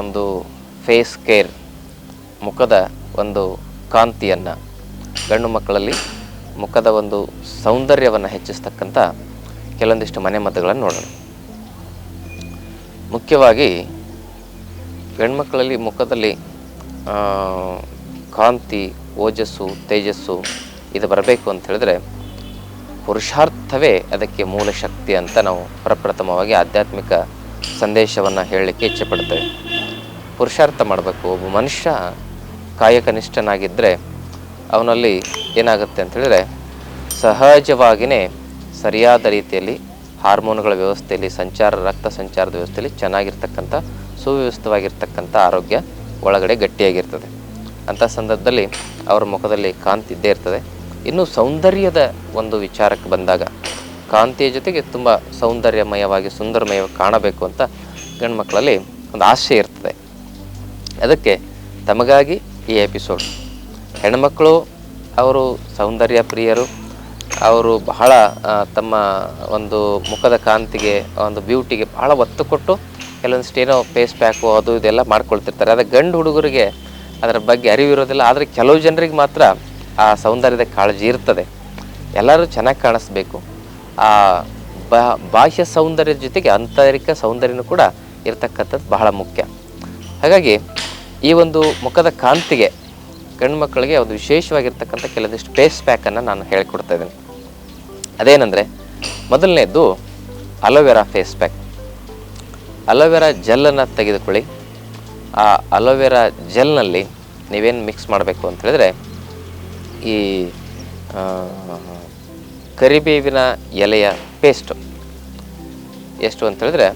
ಒಂದು face care ಮುಖದ ಒಂದು ಕಾಂತಿಯನ್ನು ಗಂಡು ಮಕ್ಕಳಲ್ಲಿ ಮುಖದ ಒಂದು ಸೌಂದರ್ಯವನ್ನು ಹೆಚ್ಚಿಸ್ತಕ್ಕಂಥ ಕೆಲವೊಂದಿಷ್ಟು ಮನೆಮದ್ದುಗಳನ್ನು ನೋಡೋಣ. ಮುಖ್ಯವಾಗಿ ಗಂಡು ಮಕ್ಕಳಲ್ಲಿ ಮುಖದಲ್ಲಿ ಕಾಂತಿ, ಓಜಸ್ಸು, ತೇಜಸ್ಸು ಇದು ಬರಬೇಕು ಅಂತ ಹೇಳಿದ್ರೆ ಪುರುಷಾರ್ಥವೇ ಅದಕ್ಕೆ ಮೂಲ ಶಕ್ತಿ ಅಂತ ನಾವು ಪ್ರಪ್ರಥಮವಾಗಿ ಆಧ್ಯಾತ್ಮಿಕ ಸಂದೇಶವನ್ನು ಹೇಳಲಿಕ್ಕೆ ಇಚ್ಛೆಪಡ್ತೇವೆ ಪುರುಷಾರ್ಥ ಮಾಡಬೇಕು. ಒಬ್ಬ ಮನುಷ್ಯ ಕಾಯಕನಿಷ್ಠನಾಗಿದ್ದರೆ ಅವನಲ್ಲಿ ಏನಾಗುತ್ತೆ ಅಂತೇಳಿದರೆ ಸಹಜವಾಗಿಯೇ ಸರಿಯಾದ ರೀತಿಯಲ್ಲಿ ಹಾರ್ಮೋನ್ಗಳ ವ್ಯವಸ್ಥೆಯಲ್ಲಿ ಸಂಚಾರ, ರಕ್ತ ಸಂಚಾರದ ವ್ಯವಸ್ಥೆಯಲ್ಲಿ ಚೆನ್ನಾಗಿರ್ತಕ್ಕಂಥ, ಸುವ್ಯವಸ್ಥಿತವಾಗಿರ್ತಕ್ಕಂಥ ಆರೋಗ್ಯ ಒಳಗಡೆ ಗಟ್ಟಿಯಾಗಿರ್ತದೆ. ಅಂಥ ಸಂದರ್ಭದಲ್ಲಿ ಅವರ ಮುಖದಲ್ಲಿ ಕಾಂತಿ ಇದ್ದೇ ಇರ್ತದೆ. ಇನ್ನು ಸೌಂದರ್ಯದ ಒಂದು ವಿಚಾರಕ್ಕೆ ಬಂದಾಗ ಕಾಂತಿಯ ಜೊತೆಗೆ ತುಂಬ ಸೌಂದರ್ಯಮಯವಾಗಿ, ಸುಂದರಮಯವಾಗಿ ಕಾಣಬೇಕು ಅಂತ ಗಂಡು ಮಕ್ಕಳಲ್ಲಿ ಒಂದು ಆಸೆ ಇರ್ತದೆ. ಅದಕ್ಕೆ ತಮಗಾಗಿ ಈ ಎಪಿಸೋಡ್ ಹೆಣ್ಮಕ್ಕಳು ಅವರು ಸೌಂದರ್ಯ ಪ್ರಿಯರು, ಅವರು ಬಹಳ ತಮ್ಮ ಒಂದು ಮುಖದ ಕಾಂತಿಗೆ, ಒಂದು ಬ್ಯೂಟಿಗೆ ಬಹಳ ಒತ್ತು ಕೊಟ್ಟು ಕೆಲವೊಂದಿಷ್ಟು ಏನೋ ಫೇಸ್ ಪ್ಯಾಕು ಅದು ಇದೆಲ್ಲ ಮಾಡ್ಕೊಳ್ತಿರ್ತಾರೆ. ಅದೇ ಗಂಡು ಹುಡುಗರಿಗೆ ಅದರ ಬಗ್ಗೆ ಅರಿವಿರೋದಿಲ್ಲ. ಆದರೆ ಕೆಲವು ಜನರಿಗೆ ಮಾತ್ರ ಆ ಸೌಂದರ್ಯದ ಕಾಳಜಿ ಇರ್ತದೆ. ಎಲ್ಲರೂ ಚೆನ್ನಾಗಿ ಕಾಣಿಸ್ಬೇಕು. ಆ ಬಾಹ್ಯ ಸೌಂದರ್ಯದ ಜೊತೆಗೆ ಆಂತರಿಕ ಸೌಂದರ್ಯನೂ ಕೂಡ ಇರತಕ್ಕಂಥದ್ದು ಬಹಳ ಮುಖ್ಯ. ಹಾಗಾಗಿ ಈ ಒಂದು ಮುಖದ ಕಾಂತಿಗೆ ಗಂಡು ಮಕ್ಕಳಿಗೆ ಒಂದು ವಿಶೇಷವಾಗಿರ್ತಕ್ಕಂಥ ಕೆಲವೊಂದಿಷ್ಟು ಫೇಸ್ ಪ್ಯಾಕನ್ನು ನಾನು ಹೇಳಿಕೊಡ್ತಾ ಇದ್ದೀನಿ. ಅದೇನೆಂದರೆ ಮೊದಲನೇದು aloe vera face pack aloe vera ಜೆಲ್ಲನ್ನು ತೆಗೆದುಕೊಳ್ಳಿ. ಆ ಅಲೋವೆರಾ ಜೆಲ್ನಲ್ಲಿ ನೀವೇನು ಮಿಕ್ಸ್ ಮಾಡಬೇಕು ಅಂತ ಹೇಳಿದ್ರೆ, ಈ ಕರಿಬೇವಿನ ಎಲೆಯ ಪೇಸ್ಟು ಎಷ್ಟು ಅಂತ ಹೇಳಿದ್ರೆ,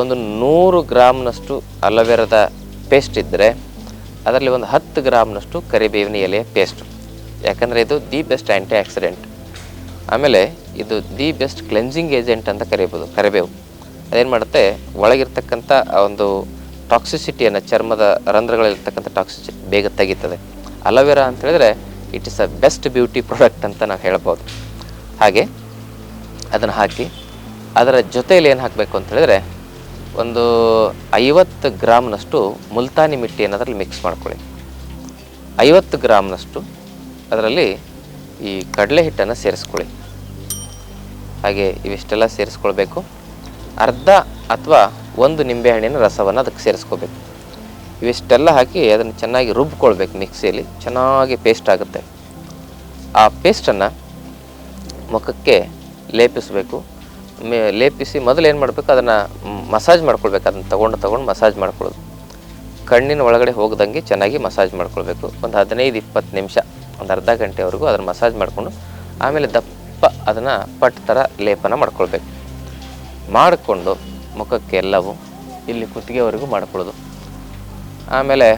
ಒಂದು ನೂರು ಗ್ರಾಮ್ನಷ್ಟು ಅಲೋವೆರಾದ ಪೇಸ್ಟ್ ಇದ್ದರೆ ಅದರಲ್ಲಿ ಒಂದು ಹತ್ತು ಗ್ರಾಮ್ನಷ್ಟು ಕರಿಬೇವಿನ ಎಲೆಯ ಪೇಸ್ಟ್ ಯಾಕಂದರೆ ಇದು ದಿ ಬೆಸ್ಟ್ ಆ್ಯಂಟಿ ಆಕ್ಸಿಡೆಂಟ್ ಆಮೇಲೆ ಇದು ದಿ ಬೆಸ್ಟ್ ಕ್ಲೆನ್ಸಿಂಗ್ ಏಜೆಂಟ್ ಅಂತ ಕರಿಬೋದು, ಕರಿಬೇವು. ಅದೇನು ಮಾಡುತ್ತೆ? ಒಳಗಿರ್ತಕ್ಕಂಥ ಆ ಒಂದು ಟಾಕ್ಸಿಸಿಟಿಯನ್ನು ಚರ್ಮದ ರಂಧ್ರಗಳಲ್ಲಿರ್ತಕ್ಕಂಥ ಟಾಕ್ಸಿಸಿಟಿ ಬೇಗ ತೆಗೀತದೆ. ಅಲೋವೆರಾ ಅಂತ ಹೇಳಿದ್ರೆ it is a best beauty product ಅಂತ ನಾವು ಹೇಳ್ಬೋದು. ಹಾಗೆ ಅದನ್ನು ಹಾಕಿ, ಅದರ ಜೊತೆಯಲ್ಲಿ ಏನು ಹಾಕಬೇಕು ಅಂತ ಹೇಳಿದ್ರೆ ಒಂದು ಐವತ್ತು ಗ್ರಾಮ್ನಷ್ಟು ಮುಲ್ತಾನಿ ಮಿಟ್ಟಿ ಅನ್ನೋದ್ರಲ್ಲಿ ಮಿಕ್ಸ್ ಮಾಡ್ಕೊಳ್ಳಿ. ಐವತ್ತು ಗ್ರಾಮ್ನಷ್ಟು ಅದರಲ್ಲಿ ಈ ಕಡಲೆ ಹಿಟ್ಟನ್ನು ಸೇರಿಸ್ಕೊಳ್ಳಿ. ಹಾಗೆ ಇವಿಷ್ಟೆಲ್ಲ ಸೇರಿಸ್ಕೊಳ್ಬೇಕು. ಅರ್ಧ ಅಥವಾ ಒಂದು ನಿಂಬೆಹಣ್ಣಿನ ರಸವನ್ನು ಅದಕ್ಕೆ ಸೇರಿಸ್ಕೋಬೇಕು ಇವಿಷ್ಟೆಲ್ಲ ಹಾಕಿ ಅದನ್ನು ಚೆನ್ನಾಗಿ ರುಬ್ಕೊಳ್ಬೇಕು ಮಿಕ್ಸಿಯಲ್ಲಿ. ಚೆನ್ನಾಗಿ ಪೇಸ್ಟ್ ಆಗುತ್ತೆ. ಆ ಪೇಸ್ಟನ್ನು ಮುಖಕ್ಕೆ ಲೇಪಿಸಬೇಕು. ಮೇ ಲೇಪಿಸಿ ಮೊದಲು ಏನು ಮಾಡಬೇಕು, ಅದನ್ನು ಮಸಾಜ್ ಮಾಡ್ಕೊಳ್ಬೇಕು. ಅದನ್ನು ತೊಗೊಂಡು ತೊಗೊಂಡು ಮಸಾಜ್ ಮಾಡ್ಕೊಳ್ಳೋದು. ಕಣ್ಣಿನ ಒಳಗಡೆ ಹೋಗ್ದಂಗೆ ಚೆನ್ನಾಗಿ ಮಸಾಜ್ ಮಾಡ್ಕೊಳ್ಬೇಕು. ಒಂದು ಹದಿನೈದು ಇಪ್ಪತ್ತು ನಿಮಿಷ, ಒಂದು ಅರ್ಧ ಗಂಟೆವರೆಗೂ ಅದನ್ನು ಮಸಾಜ್ ಮಾಡಿಕೊಂಡು, ಆಮೇಲೆ ದಪ್ಪ ಅದನ್ನು ಪಟ್ ಥರ ಲೇಪನ ಮಾಡ್ಕೊಳ್ಬೇಕು. ಮಾಡಿಕೊಂಡು ಮುಖಕ್ಕೆ ಎಲ್ಲವೂ ಇಲ್ಲಿ ಕುತ್ತಿಗೆವರೆಗೂ ಮಾಡ್ಕೊಳ್ಳೋದು. ಆಮೇಲೆ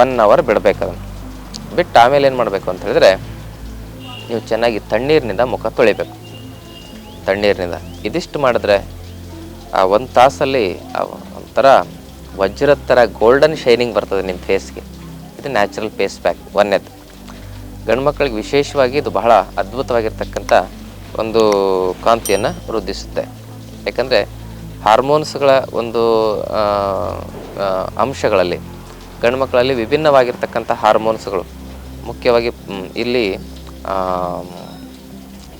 ಒನ್ ಅವರ್ ಬಿಡಬೇಕು ಅದನ್ನು. ಬಿಟ್ಟು ಆಮೇಲೆ ಏನು ಮಾಡಬೇಕು ಅಂತ ಹೇಳಿದ್ರೆ, ನೀವು ಚೆನ್ನಾಗಿ ತಣ್ಣೀರಿನಿಂದ ಮುಖ ತೊಳಿಬೇಕು. ತಣ್ಣೀರಿನಿಂದ. ಇದಿಷ್ಟು ಮಾಡಿದ್ರೆ ಆ ಒಂದು ತಾಸಲ್ಲಿ ಒಂಥರ ವಜ್ರದ ಥರ ಗೋಲ್ಡನ್ ಶೈನಿಂಗ್ ಬರ್ತದೆ ನಿಮ್ಮ ಫೇಸ್ಗೆ ಇದು ನ್ಯಾಚುರಲ್ ಫೇಸ್ ಪ್ಯಾಕ್ ಒಂದೇದು ಗಂಡು ಮಕ್ಕಳಿಗೆ ವಿಶೇಷವಾಗಿ ಇದು ಬಹಳ ಅದ್ಭುತವಾಗಿರ್ತಕ್ಕಂಥ ಒಂದು ಕಾಂತಿಯನ್ನು ವೃದ್ಧಿಸುತ್ತೆ. ಯಾಕಂದರೆ ಹಾರ್ಮೋನ್ಸ್ಗಳ ಒಂದು ಅಂಶಗಳಲ್ಲಿ ಗಂಡು ಮಕ್ಕಳಲ್ಲಿ ವಿಭಿನ್ನವಾಗಿರ್ತಕ್ಕಂಥ ಹಾರ್ಮೋನ್ಸ್ಗಳು. ಮುಖ್ಯವಾಗಿ ಇಲ್ಲಿ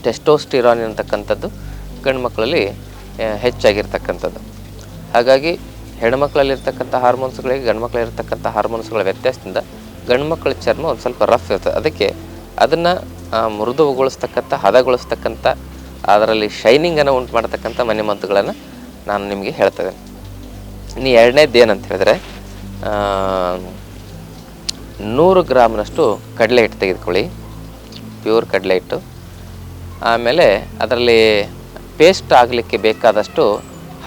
ಟೆಸ್ಟೋಸ್ಟಿರಾನ್ ಅಂತಕ್ಕಂಥದ್ದು ಗಂಡು ಮಕ್ಕಳಲ್ಲಿ ಹೆಚ್ಚಾಗಿರ್ತಕ್ಕಂಥದ್ದು. ಹಾಗಾಗಿ ಹೆಣ್ಮಕ್ಳಲ್ಲಿರ್ತಕ್ಕಂಥ ಹಾರ್ಮೋನ್ಸ್ಗಳಿಗೆ, ಗಂಡು ಮಕ್ಕಳಲ್ಲಿರ್ತಕ್ಕಂಥ ಹಾರ್ಮೋನ್ಸ್ಗಳ ವ್ಯತ್ಯಾಸದಿಂದ ಗಂಡು ಮಕ್ಕಳ ಚರ್ಮ ಒಂದು ಸ್ವಲ್ಪ ರಫ್ ಇರ್ತದೆ. ಅದಕ್ಕೆ ಅದನ್ನು ಮೃದುಗೊಳಿಸ್ತಕ್ಕಂಥ ಹದಗೊಳಿಸ್ತಕ್ಕಂಥ, ಅದರಲ್ಲಿ ಶೈನಿಂಗನ್ನು ಉಂಟು ಮಾಡ್ತಕ್ಕಂಥ ಮನೆಮದ್ದುಗಳನ್ನು ನಾನು ನಿಮಗೆ ಹೇಳ್ತೇನೆ ಇನ್ನು ಎರಡನೇದು ಏನಂತ ಹೇಳಿದ್ರೆ ನೂರು ಗ್ರಾಮ್ನಷ್ಟು ಕಡಲೆ ಹಿಟ್ಟು ತೆಗೆದುಕೊಳ್ಳಿ. ಪ್ಯೂರ್ ಕಡಲೆ ಹಿಟ್ಟು. ಆಮೇಲೆ ಅದರಲ್ಲಿ ಪೇಸ್ಟ್ ಆಗಲಿಕ್ಕೆ ಬೇಕಾದಷ್ಟು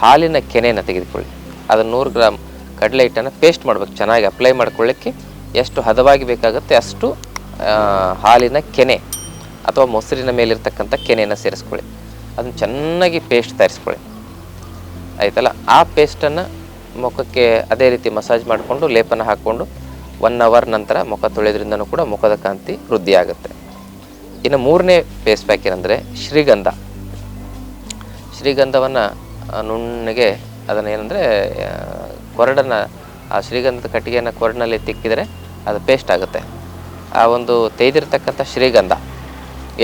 ಹಾಲಿನ ಕೆನೆಯನ್ನು ತೆಗೆದುಕೊಳ್ಳಿ. ಅದು ನೂರು ಗ್ರಾಮ್ ಕಡಲೆ ಹಿಟ್ಟನ್ನು ಪೇಸ್ಟ್ ಮಾಡಬೇಕು, ಚೆನ್ನಾಗಿ ಅಪ್ಲೈ ಮಾಡ್ಕೊಳ್ಳಿಕ್ಕೆ ಎಷ್ಟು ಹದವಾಗಿ ಬೇಕಾಗುತ್ತೆ ಅಷ್ಟು ಹಾಲಿನ ಕೆನೆ ಅಥವಾ ಮೊಸರಿನ ಮೇಲಿರ್ತಕ್ಕಂಥ ಕೆನೆಯನ್ನು ಸೇರಿಸ್ಕೊಳ್ಳಿ. ಅದನ್ನು ಚೆನ್ನಾಗಿ ಪೇಸ್ಟ್ ತಯಾರಿಸ್ಕೊಳ್ಳಿ. ಆಯ್ತಲ್ಲ? ಆ ಪೇಸ್ಟನ್ನು ಮುಖಕ್ಕೆ ಅದೇ ರೀತಿ ಮಸಾಜ್ ಮಾಡಿಕೊಂಡು, ಲೇಪನ ಹಾಕ್ಕೊಂಡು ಒನ್ ಅವರ್ ನಂತರ ಮುಖ ತೊಳೆಯೋದ್ರಿಂದನೂ ಕೂಡ ಮುಖದ ಕಾಂತಿ ವೃದ್ಧಿ ಆಗುತ್ತೆ ಇನ್ನು ಮೂರನೇ ಫೇಸ್ ಪ್ಯಾಕ್ ಏನಂದರೆ ಶ್ರೀಗಂಧ. ಶ್ರೀಗಂಧವನ್ನು ನುಣ್ಣಗೆ ಅದನ್ನು ಏನಂದರೆ ಕೊರಡನ್ನು, ಆ ಶ್ರೀಗಂಧದ ಕಟ್ಟಿಗೆಯನ್ನು ಕೊರಡಿನಲ್ಲಿ ತಿಕ್ಕಿದರೆ ಅದು ಪೇಸ್ಟ್ ಆಗುತ್ತೆ. ಆ ಒಂದು ತೆಗೆದಿರ್ತಕ್ಕಂಥ ಶ್ರೀಗಂಧ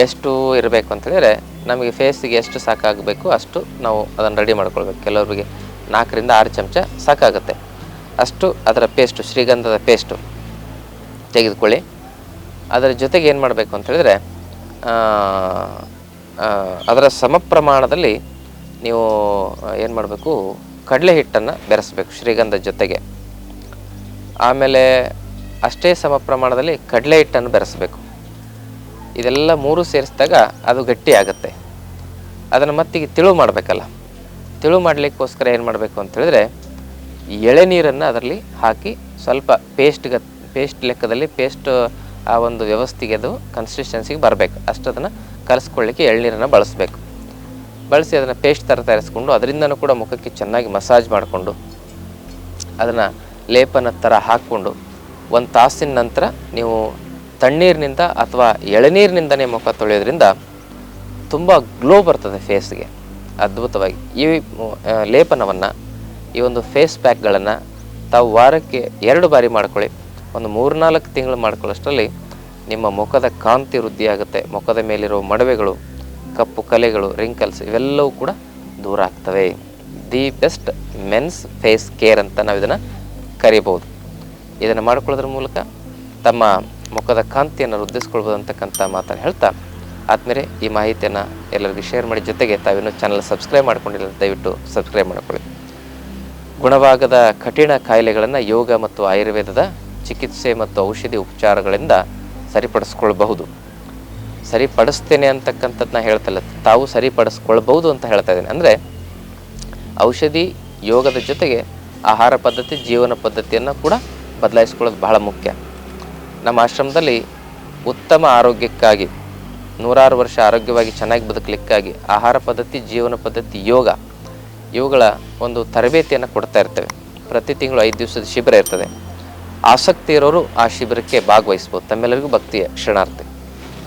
ಎಷ್ಟು ಇರಬೇಕು ಅಂತೇಳಿದರೆ ನಮಗೆ ಫೇಸಿಗೆ ಎಷ್ಟು ಸಾಕಾಗಬೇಕು ಅಷ್ಟು ನಾವು ಅದನ್ನು ರೆಡಿ ಮಾಡ್ಕೊಳ್ಬೇಕು. ಕೆಲವರಿಗೆ ನಾಲ್ಕರಿಂದ ಆರು ಚಮಚ ಸಾಕಾಗುತ್ತೆ. ಅಷ್ಟು ಅದರ ಪೇಸ್ಟು ಶ್ರೀಗಂಧದ ಪೇಸ್ಟು ತೆಗೆದುಕೊಳ್ಳಿ. ಅದರ ಜೊತೆಗೆ ಏನು ಮಾಡಬೇಕು ಅಂತ ಹೇಳಿದ್ರೆ ಅದರ ಸಮ ಪ್ರಮಾಣದಲ್ಲಿ ನೀವು ಏನು ಮಾಡಬೇಕು? ಕಡಲೆ ಹಿಟ್ಟನ್ನು ಬೆರೆಸಬೇಕು ಶ್ರೀಗಂಧದ ಜೊತೆಗೆ. ಆಮೇಲೆ ಅಷ್ಟೇ ಸಮ ಪ್ರಮಾಣದಲ್ಲಿ ಕಡಲೆ ಹಿಟ್ಟನ್ನು ಬೆರೆಸಬೇಕು. ಇದೆಲ್ಲ ಮೂರು ಸೇರಿಸಿದಾಗ ಅದು ಗಟ್ಟಿ ಆಗುತ್ತೆ. ಅದನ್ನು ಮತ್ತಿಗೆ ತಿಳು ಮಾಡಬೇಕಲ್ಲ. ತಿಳು ಮಾಡಲಿಕ್ಕೋಸ್ಕರ ಏನು ಮಾಡಬೇಕು ಅಂತ ಹೇಳಿದ್ರೆ ಎಳೆನೀರನ್ನು ಅದರಲ್ಲಿ ಹಾಕಿ ಸ್ವಲ್ಪ ಪೇಸ್ಟ್ ಪೇಸ್ಟ್ ಲೆಕ್ಕದಲ್ಲಿ ಪೇಸ್ಟ್ ಆ ಒಂದು ವ್ಯವಸ್ಥೆಗೆ ಅದು ಕನ್ಸಿಸ್ಟೆನ್ಸಿಗೆ ಬರಬೇಕು. ಅಷ್ಟು ಅದನ್ನು ಕಲಿಸ್ಕೊಳ್ಳಿಕ್ಕೆ ಎಳ್ನೀರನ್ನು ಬಳಸಬೇಕು. ಬಳಸಿ ಅದನ್ನು ಪೇಸ್ಟ್ ಥರ ತಯಾರಿಸ್ಕೊಂಡು ಅದರಿಂದನೂ ಕೂಡ ಮುಖಕ್ಕೆ ಚೆನ್ನಾಗಿ ಮಸಾಜ್ ಮಾಡಿಕೊಂಡು ಅದನ್ನು ಲೇಪನ ಥರ ಹಾಕ್ಕೊಂಡು ಒಂದು ತಾಸಿನ ನಂತರ ನೀವು ತಣ್ಣೀರಿನಿಂದ ಅಥವಾ ಎಳನೀರಿನಿಂದನೇ ಮುಖ ತೊಳೆಯೋದ್ರಿಂದ ತುಂಬ ಗ್ಲೋ ಬರ್ತದೆ ಫೇಸ್ಗೆ ಅದ್ಭುತವಾಗಿ. ಈ ಲೇಪನವನ್ನು ಈ ಒಂದು ಫೇಸ್ ಪ್ಯಾಕ್ಗಳನ್ನು ತಾವು ವಾರಕ್ಕೆ ಎರಡು ಬಾರಿ ಮಾಡ್ಕೊಳ್ಳಿ. ಒಂದು ಮೂರ್ನಾಲ್ಕು ತಿಂಗಳು ಮಾಡ್ಕೊಳ್ಳೋಷ್ಟರಲ್ಲಿ ನಿಮ್ಮ ಮುಖದ ಕಾಂತಿ ವೃದ್ಧಿಯಾಗುತ್ತೆ. ಮುಖದ ಮೇಲಿರೋ ಮಡವೆಗಳು, ಕಪ್ಪು ಕಲೆಗಳು ರಿಂಕಲ್ಸ್ ಇವೆಲ್ಲವೂ ಕೂಡ ದೂರ ಆಗ್ತವೆ. The best men's face care ಅಂತ ನಾವು ಇದನ್ನು ಕರಿಬೋದು ಇದನ್ನು ಮಾಡ್ಕೊಳ್ಳೋದ್ರ ಮೂಲಕ ತಮ್ಮ ಮುಖದ ಕಾಂತಿಯನ್ನು ವೃದ್ಧಿಸ್ಕೊಳ್ಬೋದು ಅಂತಕ್ಕಂಥ ಮಾತನ್ನು ಹೇಳ್ತಾ ಆದ್ಮೇಲೆ ಈ ಮಾಹಿತಿಯನ್ನು ಎಲ್ಲರಿಗೂ ಶೇರ್ ಮಾಡಿ ಜೊತೆಗೆ ತಾವಿನ್ನೂ ಚಾನಲ್ ಸಬ್ಸ್ಕ್ರೈಬ್ ಮಾಡ್ಕೊಂಡಿಲ್ಲ, ದಯವಿಟ್ಟು ಸಬ್ಸ್ಕ್ರೈಬ್ ಮಾಡ್ಕೊಳ್ಳಿ. ಗುಣವಾಗದ ಕಠಿಣ ಕಾಯಿಲೆಗಳನ್ನು ಯೋಗ ಮತ್ತು ಆಯುರ್ವೇದದ ಚಿಕಿತ್ಸೆ ಮತ್ತು ಔಷಧಿ ಉಪಚಾರಗಳಿಂದ ಸರಿಪಡಿಸ್ಕೊಳ್ಬಹುದು. ಸರಿಪಡಿಸ್ತೇನೆ ಅಂತಕ್ಕಂಥದ್ದನ್ನ ಹೇಳ್ತಲ್ಲ, ತಾವು ಸರಿಪಡಿಸ್ಕೊಳ್ಬಹುದು ಅಂತ ಹೇಳ್ತಾ ಇದ್ದೇನೆ. ಅಂದರೆ ಔಷಧಿ ಯೋಗದ ಜೊತೆಗೆ ಆಹಾರ ಪದ್ಧತಿ, ಜೀವನ ಪದ್ಧತಿಯನ್ನು ಕೂಡ ಬದಲಾಯಿಸ್ಕೊಳ್ಳೋದು ಬಹಳ ಮುಖ್ಯ. ನಮ್ಮ ಆಶ್ರಮದಲ್ಲಿ ಉತ್ತಮ ಆರೋಗ್ಯಕ್ಕಾಗಿ, ನೂರಾರು ವರ್ಷ ಆರೋಗ್ಯವಾಗಿ ಚೆನ್ನಾಗಿ ಬದುಕಲಿಕ್ಕಾಗಿ ಆಹಾರ ಪದ್ಧತಿ, ಜೀವನ ಪದ್ಧತಿ, ಯೋಗ ಇವುಗಳ ಒಂದು ತರಬೇತಿಯನ್ನು ಕೊಡ್ತಾ ಇರ್ತೇವೆ. ಪ್ರತಿ ತಿಂಗಳು ಐದು ದಿವಸದ ಶಿಬಿರ ಇರ್ತದೆ. ಆಸಕ್ತಿ ಇರೋರು ಆ ಶಿಬಿರಕ್ಕೆ ಭಾಗವಹಿಸ್ಬೋದು. ತಮ್ಮೆಲ್ಲರಿಗೂ ಭಕ್ತಿಯ ಕ್ಷಣಾರ್ಥಿ